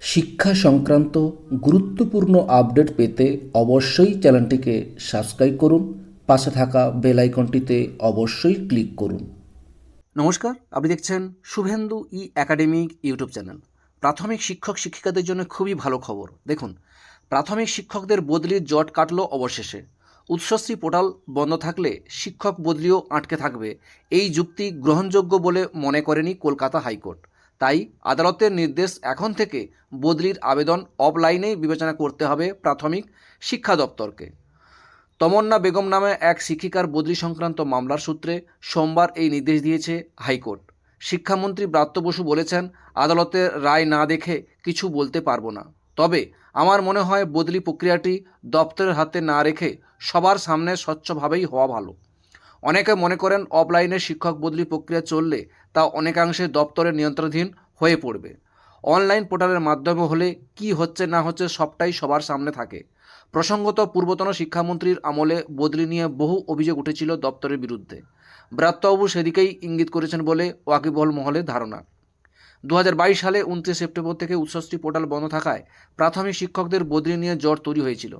শিক্ষা সংক্রান্ত গুরুত্বপূর্ণ আপডেট পেতে অবশ্যই চ্যানেলটিকে সাবস্ক্রাইব করুন, পাশে থাকা বেল আইকনটিতে অবশ্যই ক্লিক করুন। নমস্কার, আপনি দেখছেন শুভেন্দু ই একাডেমিক ইউটিউব চ্যানেল। প্রাথমিক শিক্ষক শিক্ষিকাদের জন্য খুবই ভালো খবর। দেখুন, প্রাথমিক শিক্ষকদের বদলির জট কাটলো অবশেষে। উৎসশ্রী পোর্টাল বন্ধ থাকলে শিক্ষক বদলিও আটকে থাকবে। এই যুক্তি গ্রহণযোগ্য বলে মনে করেনি কলকাতা হাইকোর্ট। তাই আদালতের নির্দেশ এখন থেকে বদলির আবেদন অফলাইনেই বিবেচনা করতে হবে প্রাথমিক শিক্ষা দপ্তরকে। তমন্না বেগম নামে এক শিক্ষিকার বদলি সংক্রান্ত মামলার সূত্রে সোমবার এই নির্দেশ দিয়েছে হাইকোর্ট। শিক্ষামন্ত্রী ব্রাত্য বসু বলেছেন, আদালতের রায় না দেখে কিছু বলতে পারব না। তবে আমার মনে হয় বদলি প্রক্রিয়াটি দপ্তরের হাতে না রেখে সবার সামনে স্বচ্ছভাবেই হওয়া ভালো। অনেকে মনে করেন অফলাইনে শিক্ষক বদলি প্রক্রিয়া চললে তা অনেকাংশে দপ্তরের নিয়ন্ত্রণাধীন হয়ে পড়বে। অনলাইন পোর্টালের মাধ্যমে হলে কি হচ্ছে না হচ্ছে সবটাই সবার সামনে থাকে। প্রসঙ্গত পূর্বতন শিক্ষামন্ত্রীর আমলে বদলি নিয়ে বহু অভিযোগ উঠেছিল দপ্তরের বিরুদ্ধে। ব্রাত্যবাবু সেদিকেই ইঙ্গিত করেছেন বলে ওয়াকিবহল মহলের ধারণা। দু হাজার বাইশ সালে উনত্রিশ সেপ্টেম্বর থেকে উৎসশ্রী পোর্টাল বন্ধ থাকায় প্রাথমিক শিক্ষকদের বদলি নিয়ে জ্বর তৈরি হয়েছিল।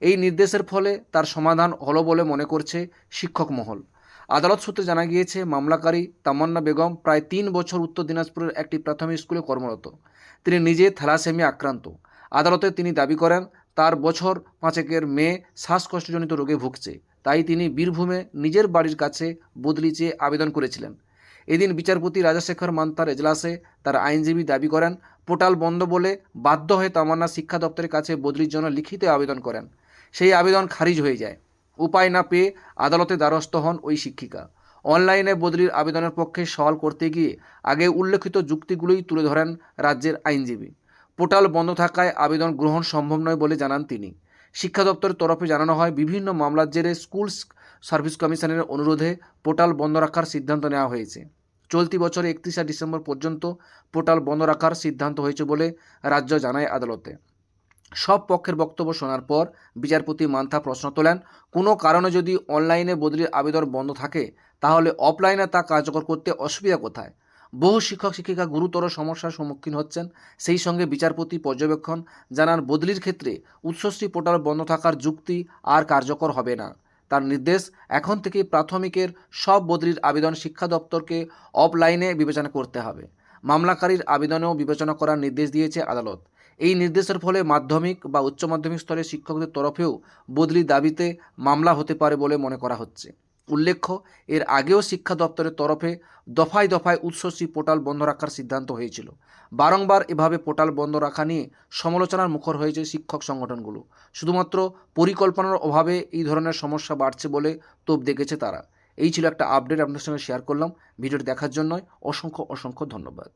এই নির্দেশের ফলে তার সমাধান হলো বলে মনে করছে শিক্ষক মহল। আদালত সূত্রে জানা গিয়েছে, মামলাকারী তামান্না বেগম প্রায় তিন বছর উত্তর দিনাজপুরের একটি প্রাথমিক স্কুলে কর্মরত। তিনি নিজে থ্যালাসেমিয়া আক্রান্ত। আদালতে তিনি দাবি করেন, তার বছর পাঁচেকের মেয়ে শ্বাসকষ্টজনিত রোগে ভুগছে। তাই তিনি বীরভূমে নিজের বাড়ির কাছে বদলি চেয়ে আবেদন করেছিলেন। এদিন বিচারপতি রাজাশেখর মান্তার এজলাসে তার আইনজীবী দাবি করেন, পোর্টাল বন্ধ বলে বাধ্য হয়ে তামান্না শিক্ষা দপ্তরের কাছে বদলির জন্য লিখিত আবেদন করেন। সেই আবেদন খারিজ হয়ে যায়। উপায় না পেয়ে আদালতে দ্বারস্থ হন ওই শিক্ষিকা। অনলাইনে বদলির আবেদনের পক্ষে সওয়াল করতে গিয়ে আগে উল্লেখিত যুক্তিগুলোই তুলে ধরেন রাজ্যের আইনজীবী। পোর্টাল বন্ধ থাকায় আবেদন গ্রহণ সম্ভব নয় বলে জানান তিনি। শিক্ষা দপ্তরের তরফে জানানো হয়, বিভিন্ন মামলার জেরে স্কুল সার্ভিস কমিশনের অনুরোধে পোর্টাল বন্ধ রাখার সিদ্ধান্ত নেওয়া হয়েছে। চলতি বছরে একত্রিশে ডিসেম্বর পর্যন্ত পোর্টাল বন্ধ রাখার সিদ্ধান্ত হয়েছে বলে রাজ্য জানায় আদালতে। সব পক্ষের বক্তব্য শোনার পর বিচারপতি মান্থা প্রশ্ন তোলেন, কোনো কারণে যদি অনলাইনে বদলির আবেদন বন্ধ থাকে, তাহলে অফলাইনে তা কার্যকর করতে অসুবিধা কোথায়? বহু শিক্ষক, শিক্ষিকা গুরুতর সমস্যার সম্মুখীন হচ্ছেন। সেই সঙ্গে বিচারপতি পর্যবেক্ষণ জানান, বদলির ক্ষেত্রে উৎসশ্রী পোর্টাল বন্ধ থাকার যুক্তি আর কার্যকর হবে না। তার নির্দেশ এখন থেকে প্রাথমিকের সব বদলির আবেদন শিক্ষা দপ্তরকে অফলাইনে বিবেচনা করতে হবে। মামলাকারীর আবেদনেও বিবেচনা করার নির্দেশ দিয়েছে আদালত। এই নির্দেশের ফলে মাধ্যমিক বা উচ্চ মাধ্যমিক স্তরের শিক্ষকদের তরফেও বদলি দাবিতে মামলা হতে পারে বলে মনে করা হচ্ছে। উল্লেখ্য, এর আগেও শিক্ষা দপ্তরের তরফে দফায় দফায় উৎসশ্রী পোর্টাল বন্ধ রাখার সিদ্ধান্ত হয়েছিল। বারংবার এভাবে পোর্টাল বন্ধ রাখা নিয়ে সমালোচনার মুখর হয়েছে শিক্ষক সংগঠনগুলো। শুধুমাত্র পরিকল্পনার অভাবে এই ধরনের সমস্যা বাড়ছে বলে তোপ দেখেছে তারা। এই ছিল একটা আপডেট আপনার সঙ্গে শেয়ার করলাম। ভিডিওটি দেখার জন্য অসংখ্য অসংখ্য ধন্যবাদ।